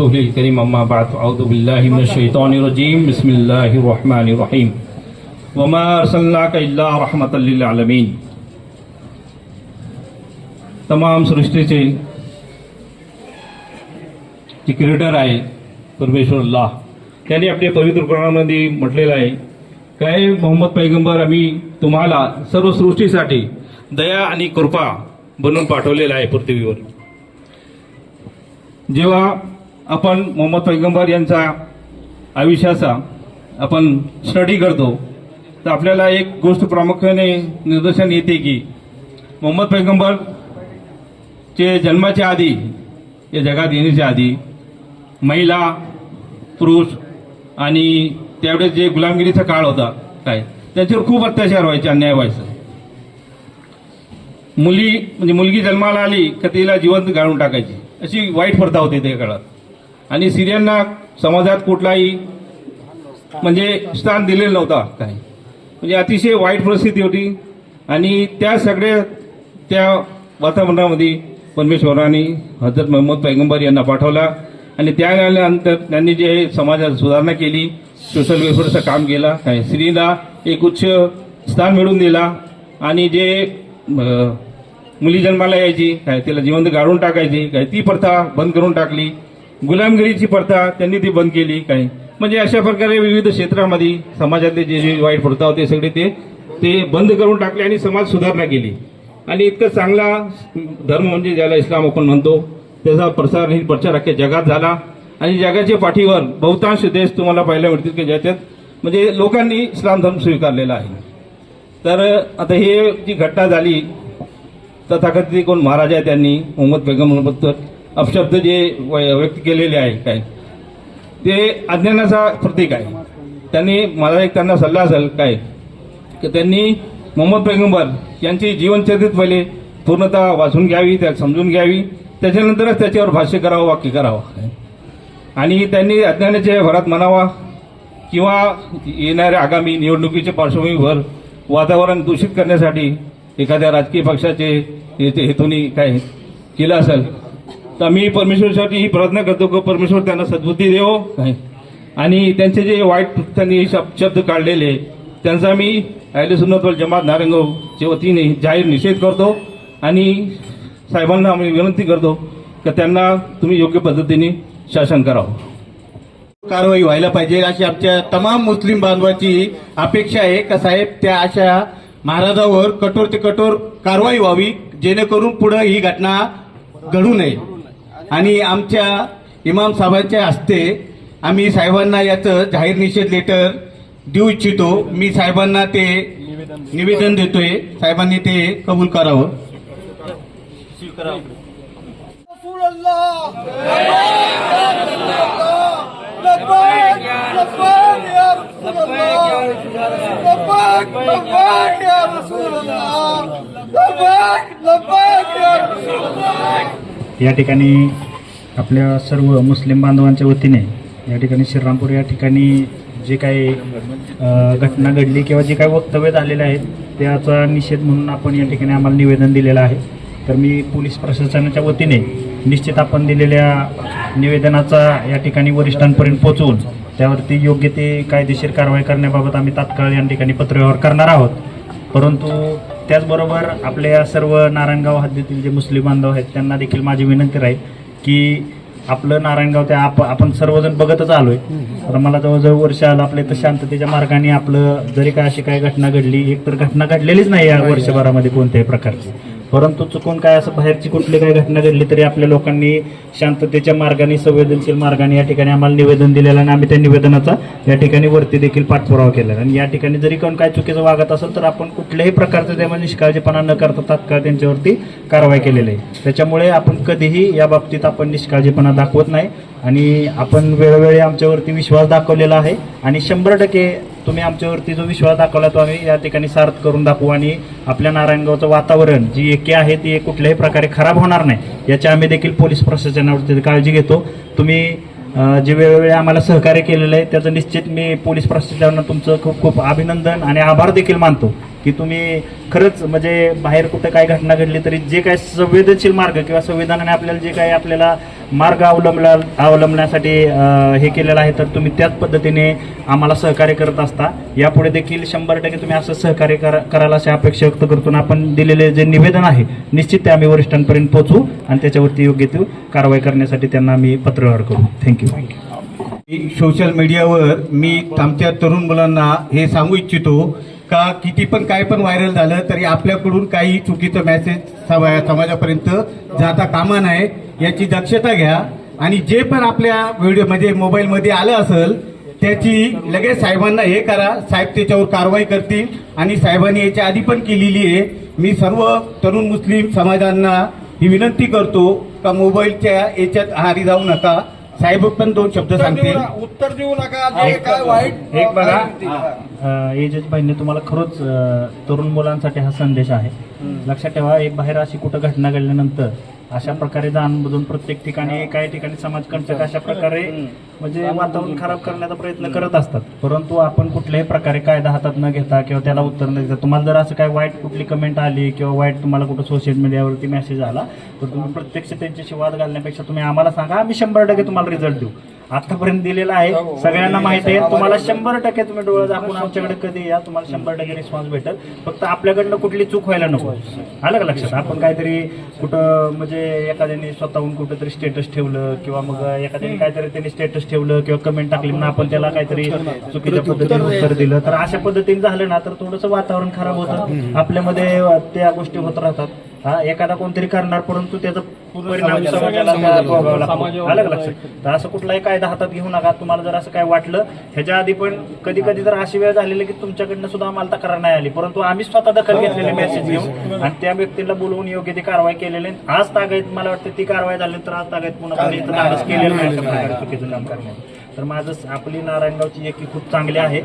ورسوله الكريم أما بعد أعوذ بالله من الشيطان الرجيم بسم الله الرحمن الرحيم وما أرسلناك إلا رحمة للعالمين तमाम सृष्टीचे जे क्रिएटर आहे परमेश्वर अल्लाह त्यांनी आपल्या पवित्र कुराणामध्ये म्हटलेलं आहे काय मोहम्मद पैगंबर आम्ही तुम्हाला सर्व सृष्टीसाठी दया आणि कृपा बनवून पाठवलेला आहे पृथ्वीवर जेव्हा आपण मोहम्मद पैगंबर यांचा आयुष्याचा आपण स्टडी करतो तर आपल्याला एक गोष्ट प्रामुख्याने निदर्शन येते की मोहम्मद पैगंबर चे जन्माच्या आधी या जगात येण्याच्या आधी महिला पुरुष आणि त्यावेळेस जे गुलामगिरीचा काळ होता काय त्यांच्यावर खूप अत्याचार व्हायचे अन्याय व्हायचा. मुली म्हणजे मुलगी जन्माला आली का तिला जिवंत गाळून टाकायची अशी वाईट प्रथा होती त्या काळात. आणि स्त्रियांना समाजात कुठलाही म्हणजे स्थान दिलेलं नव्हता काही. म्हणजे अतिशय वाईट परिस्थिती होती. आणि त्या सगळ्या त्या वातावरणामध्ये परमेश्वराने हजरत महम्मद पैगंबर यांना पाठवला. आणि त्यानंतर त्यांनी जे समाजात सुधारणा केली सोशल वेलफेअरचं काम केलं काय स्त्रीला एक उच्च स्थान मिळवून दिला. आणि जे मुली जन्माला यायची काय तिला जिवंत गाळून टाकायची काय ती प्रथा बंद करून टाकली. गुलामगिरीची प्रथा त्यांनी ती बंद केली काय म्हणजे अशा प्रकारे विविध क्षेत्रामध्ये समाजातले जे जे वाईट प्रथा होते सगळे ते ते बंद करून टाकले आणि समाज सुधारणा केली. आणि इतकं चांगला धर्म म्हणजे ज्याला इस्लाम आपण म्हणतो त्याचा प्रसार आणि प्रचार अख्ख्या जगात झाला. आणि जगाच्या पाठीवर बहुतांश देश तुम्हाला पाहायला मिळतील की ज्याच्यात म्हणजे लोकांनी इस्लाम धर्म स्वीकारलेला आहे. तर आता हे जी घटना झाली तथाकथित कोण महाराज आहे त्यांनी मोहम्मद पैगंबरबद्दल अपशब्द जे व्यक्त केलेले आहे काय ते अज्ञानाचा प्रतीक आहे. त्यांनी मला एक त्यांना सल्ला असेल काय की त्यांनी मोहम्मद पैगंबर यांची जीवनचरित पहिले पूर्णतः वाचून घ्यावी त्या समजून घ्यावी त्याच्यानंतरच त्याच्यावर भाष्य करावं वाक्य करावं. आणि त्यांनी अज्ञानाच्या भरात म्हणावा किंवा येणाऱ्या आगामी निवडणुकीच्या पार्श्वभूमीवर वातावरण दूषित करण्यासाठी एखाद्या राजकीय पक्षाचे हेतू- हेतूने काय केलं असेल तर मी परमेश्वरसाठी ही प्रार्थना करतो की परमेश्वर त्यांना सद्बुद्धी देवो. काय आणि त्यांचे जे वाईट त्यांनी शब- शब्द काढलेले त्यांचा मी अहले सुन्नत वल जमात नारंगावच्या वतीने जाहीर निषेध करतो आणि साहेबांना आम्ही विनंती करतो की त्यांना तुम्ही योग्य पद्धतीने शासन करावं. कारवाई व्हायला पाहिजे अशी आमच्या तमाम मुस्लिम बांधवाची अपेक्षा आहे का साहेब? त्या अशा महाराजावर कठोर ते कठोर कारवाई व्हावी जेणेकरून पुढे ही घटना घडू नये. आणि आमच्या इमाम साहेबांच्या हस्ते आम्ही साहेबांना याचं जाहीर निषेध लेटर देऊ इच्छितो. मी साहेबांना ते निवेदन देतोय. साहेबांनी ते कबूल करावं. या ठिकाणी आपल्या सर्व मुस्लिम बांधवांच्या वतीने या ठिकाणी श्रीरामपूर या ठिकाणी जे काही घटना घडली किंवा जे काही वक्तव्य झालेले आहेत त्याचा निषेध म्हणून आपण या ठिकाणी आम्हाला निवेदन दिलेलं आहे. तर मी पोलीस प्रशासनाच्या वतीने निश्चित आपण दिलेल्या निवेदनाचा या ठिकाणी वरिष्ठांपर्यंत पोहोचवून त्यावरती योग्य ते कायदेशीर कारवाई करण्याबाबत आम्ही तात्काळ या ठिकाणी पत्रव्यवहार करणार आहोत. परंतु त्याचबरोबर आपल्या सर्व नारायणगाव हद्दीतील जे मुस्लिम बांधव आहेत त्यांना देखील माझी विनंती राहील की आपलं नारायणगाव ते आप आपण सर्वजण बघतच आलोय. तर मला जवळजवळ वर्ष आलं आपले तर शांततेच्या मार्गाने आपलं जरी काय अशी काय घटना घडली एक तर घटना घडलेलीच नाही या वर्षभरामध्ये कोणत्याही प्रकारची. परंतु चुकून काय असं बाहेरची कुठली काही घटना घडली तरी आपल्या लोकांनी शांततेच्या मार्गाने संवेदनशील मार्गाने या ठिकाणी आम्हाला निवेदन दिलेलं आणि आम्ही त्या निवेदनाचा या ठिकाणी वरती देखील पाठपुरावा केला आणि या ठिकाणी जरी कोण काय चुकीचं वागत असेल तर आपण कुठल्याही प्रकारचं त्यामध्ये निष्काळजीपणा न करता तात्काळ त्यांच्यावरती कारवाई केलेली आहे. त्याच्यामुळे आपण कधीही या बाबतीत आपण निष्काळजीपणा दाखवत नाही आणि आपण वेळोवेळी आमच्यावरती विश्वास दाखवलेला आहे. आणि शंभर टक्के तुम्ही आमच्यावरती जो विश्वास दाखवला तो आम्ही या ठिकाणी सार्थ करून दाखवू आणि आपल्या नारायणगावचं वातावरण जी एके आहे ती कुठल्याही प्रकारे खराब होणार नाही. याची आम्ही देखील पोलीस प्रशासनावरती काळजी घेतो. तुम्ही जे वेळोवेळी आम्हाला सहकार्य केलेलं आहे त्याचं निश्चित मी पोलीस प्रशासनानं तुमचं खूप खूप अभिनंदन आणि आभार देखील मानतो की तुम्ही खरंच म्हणजे बाहेर कुठं काय घटना घडली तरी जे काय संवेदनशील मार्ग किंवा संविधानाने आपल्याला जे काही आपल्याला मार्ग अवलंबला अवलंबण्यासाठी हे केलेलं आहे. तर तुम्ही त्याच पद्धतीने आम्हाला सहकार्य करत असता. यापुढे देखील शंभर टक्के तुम्ही असं सहकार्य करा कराल अशी अपेक्षा व्यक्त करतो. आपण दिलेले जे निवेदन आहे निश्चित ते आम्ही वरिष्ठांपर्यंत पोहोचू आणि त्याच्यावरती योग्य ती कारवाई करण्यासाठी त्यांना आम्ही पत्रव्यवहार करू. थँक्यू सोशल मीडियावर मी आमच्या तरुण मुलांना हे सांगू इच्छितो का किती पण काय पण व्हायरल झालं तरी आपल्याकडून काही चुकीचं मेसेज समाजापर्यंत जाता कामा नाही याची दक्षता घ्या. आणि जे पण आपल्या व्हिडिओमध्ये मोबाईलमध्ये आलं असेल त्याची लगेच साहेबांना हे करा. साहेब त्याच्यावर कारवाई करतील. आणि साहेबांनी याच्या आधी पण केलेली आहे. मी सर्व तरुण मुस्लिम समाजांना ही विनंती करतो का मोबाईलच्या याच्यात आहारी जाऊ नका. साहेब पण दोन शब्द सांगतील. उत्तर देऊ नका. जे काय वाईट एक बघा. भाईंनी तुम्हाला खरंच तरुण मुलांसाठी हा संदेश आहे. लक्षात ठेवा एक बाहेर अशी कुठं घटना घडल्यानंतर अशा प्रकारे जाणून प्रत्येक ठिकाणी काही ठिकाणी समाजकंटक अशा प्रकारे म्हणजे वातावरण खराब करण्याचा प्रयत्न करत असतात. परंतु आपण कुठल्याही प्रकारे कायदा हातात न घेता किंवा त्याला उत्तर न देता तुम्हाला जर असं काही वाईट कुठली कमेंट आली किंवा वाईट तुम्हाला कुठं सोशल मीडियावरती मेसेज आला तर तुम्ही प्रत्यक्ष त्यांच्याशी वाद घालण्यापेक्षा तुम्ही आम्हाला सांगा आम्ही शंभर टक्के तुम्हाला रिझल्ट देऊ. आतापर्यंत दिलेला आहे. सगळ्यांना माहिती आहे. तुम्हाला शंभर टक्के तुम्ही डोळे दाखवून आमच्याकडे कधी या तुम्हाला शंभर टक्के रिस्पॉन्स भेटेल. फक्त आपल्याकडनं कुठली चूक व्हायला नको. आलं का लक्षात? आपण काहीतरी कुठं म्हणजे एखाद्याने स्वतःहून कुठेतरी स्टेटस ठेवलं किंवा मग एखाद्याने काहीतरी त्यांनी स्टेटस ठेवलं किंवा कमेंट टाकली म्हणून आपण त्याला काहीतरी चुकीच्या पद्धतीने उत्तर दिलं. तर अशा पद्धतीने झालं ना तर थोडंसं वातावरण खराब होतं. आपल्यामध्ये त्या गोष्टी होत राहतात. हा एखादा कोणतरी करणार परंतु त्याचा परिणाम समाजाला त्या भोगावा लागतो. आलं का लक्षात? तर असं कुठलाही कायदा हातात घेऊ नका. तुम्हाला जर असं काय वाटलं ह्याच्या आधी पण कधी कधी तर अशी वेळ झालेली की तुमच्याकडनं सुद्धा आम्हाला तक्रार नाही आली. परंतु आम्ही स्वतः दखल घेतलेले मेसेज घेऊन आणि त्या व्यक्तीला बोलवून योग्य ती कारवाई केलेली. आज तागायत मला वाटतं ती कारवाई झाली तर आज तागायत पुन्हा केलेलं नाही चुकीचं काम तर माझं आपली नारायणगावची एकी खूप चांगली आहे.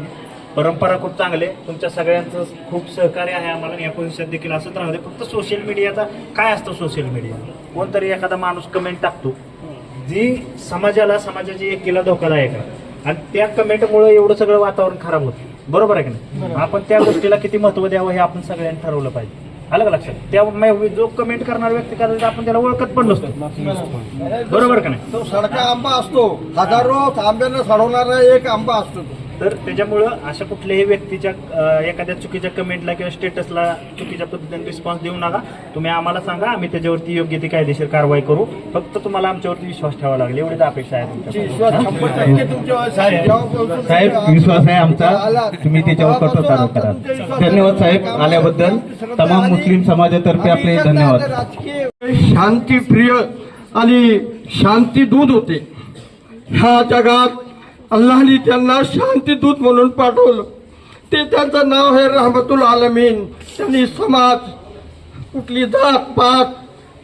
परंपरा खूप चांगले तुमच्या सगळ्यांचं खूप सहकार्य आहे आम्हाला या भविष्यात देखील असंच राहू दे. फक्त सोशल मीडियाचा काय असतं सोशल मीडिया कोणतरी एखादा माणूस कमेंट टाकतो. जी समाजाला समाजाची एकीला धोकादायक आहे. आणि त्या कमेंटमुळे एवढं सगळं वातावरण खराब होतं. बरोबर आहे की नाही? आपण त्या गोष्टीला किती महत्त्व द्यावं हे आपण सगळ्यांनी ठरवलं पाहिजे. आलं का लक्षात? त्या जो कमेंट करणारा व्यक्ती कदाचित आपण त्याला ओळखत पण नसतो. बरोबर का नाही? तो सडका आंबा असतो. हजारो आंब्यानं सडवणारा एक आंबा असतो तो. तर त्याच्यामुळं अशा कुठल्याही व्यक्तीच्या एखाद्या चुकीच्या कमेंटला किंवा स्टेटसला चुकीच्या पद्धतीने रिस्पॉन्स देऊ नका तुम्ही आम्हाला सांगा आम्ही त्याच्यावरती योग्य ती कायदेशीर कारवाई करू फक्त तुम्हाला आमच्यावरती विश्वास ठेवावा लागेल एवढीच अपेक्षा आहे साहेब, विश्वास आहे आमचा. तुम्ही त्याच्यावर कठोर तेव्हापासून कारवाई आमचा करा. धन्यवाद साहेब, आल्याबद्दल. तमाम मुस्लिम समाजातर्फे आपले धन्यवाद. शांतीप्रिय आणि शांतीदूत होते ह्या जगात अल्लाने त्यांना शांतीदूत म्हणून पाठवलं. ते त्यांचं नाव आहे रहमतुल आलमीन. त्यांनी समाज कुठली जात पात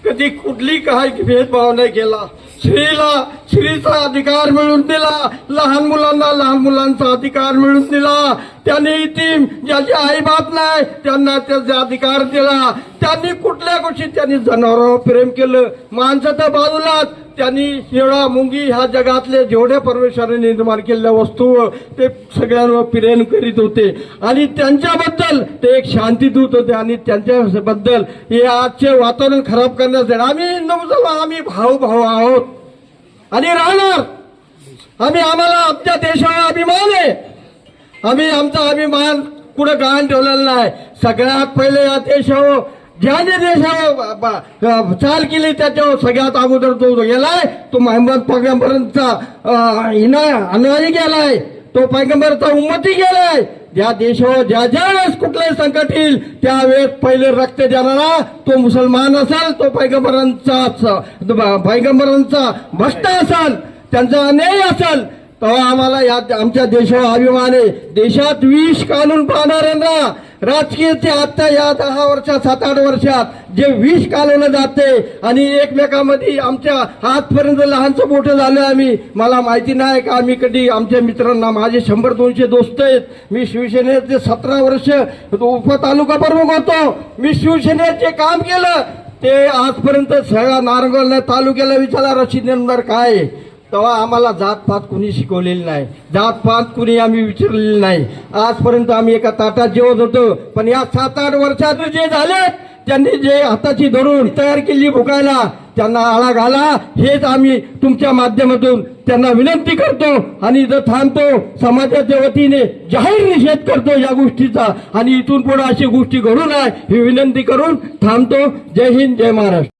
कधी कुठली काही भेदभाव नाही केला. स्त्रीला स्त्रीचा अधिकार मिळून दिला. लहान मुलांना लहान मुलांचा अधिकार मिळून दिला. त्यांनी इतीम ज्याचे आई बाप नाही त्यांना त्याचा अधिकार दिला. त्यांनी कुठल्या गोष्टी त्यांनी जनावरांवर प्रेम केलं? माणसं तर बाजूलाच. त्यांनी शेळा मुंगी ह्या जगातले जेवढे परमेश्वराने निर्माण केलेल्या वस्तू ते सगळ्यांवर प्रेम करीत होते. आणि त्यांच्याबद्दल ते एक शांतीदूत होते आणि त्यांच्याबद्दल हे आजचे वातावरण खराब करण्यासाठी आम्ही हिंदू मुसलमान आम्ही भाऊ भाऊ आहोत. आणि राहणार. आम्ही आम्हाला आमच्या देशावर अभिमान आहे. आम्ही आमचा अभिमान कुठं गहाण ठेवलेला नाही. सगळ्यात पहिले या देशावर ज्याने देशावर चाल केली त्याच्यावर सगळ्यात अगोदर तो गेलाय. तो मोहम्मद पैगंबरांचा हिना अनुयायी गेलाय. तो पैगंबरचा उम्मती गेलाय. ज्या देशावर ज्या ज्या वेळेस कुठलंही संकट येईल त्यावेळेस पहिले रक्त देणारा तो मुसलमान असेल तो पैगंबरांचा पैगंबरांचा भ्रष्ट असेल त्यांचा अन्याय असेल तेव्हा आम्हाला या आमच्या देशावर अभिमान आहे. देशात विष कानून पाहणाऱ्यांना राजकीय ते आता या दहा वर्षात सात आठ वर्षात जे विष कालवलं जाते आणि एकमेकामध्ये आमच्या आजपर्यंत लहानचं मोठं झालं आम्ही मला माहिती नाही का आम्ही कधी आमच्या मित्रांना माझे शंभर दोनशे दोस्त आहेत. मी शिवसेनेचे सतरा वर्ष उपतालुका प्रमुख होतो. मी शिवसेनेचे जे काम केलं. ते आजपर्यंत सगळ्या नारंगल तालुक्याला विचारा रशीद नंबर काय आहे? तेव्हा आम्हाला जातपात कुणी शिकवलेली नाही. जातपात कुणी आम्ही विचारलेली नाही. आजपर्यंत आम्ही एका ताटात जेवत होतो पण या सात आठ वर्षात जे झाले त्यांनी जे हाताची धरून तयार केली भुकायला त्यांना आळा घाला हेच आम्ही तुमच्या माध्यमातून त्यांना विनंती करतो आणि इथं थांबतो. समाजाच्या वतीने जाहीर निषेध करतो या गोष्टीचा आणि इथून पुढे अशी गोष्टी घडू नये ही विनंती करून थांबतो. जय हिंद जय महाराष्ट्र.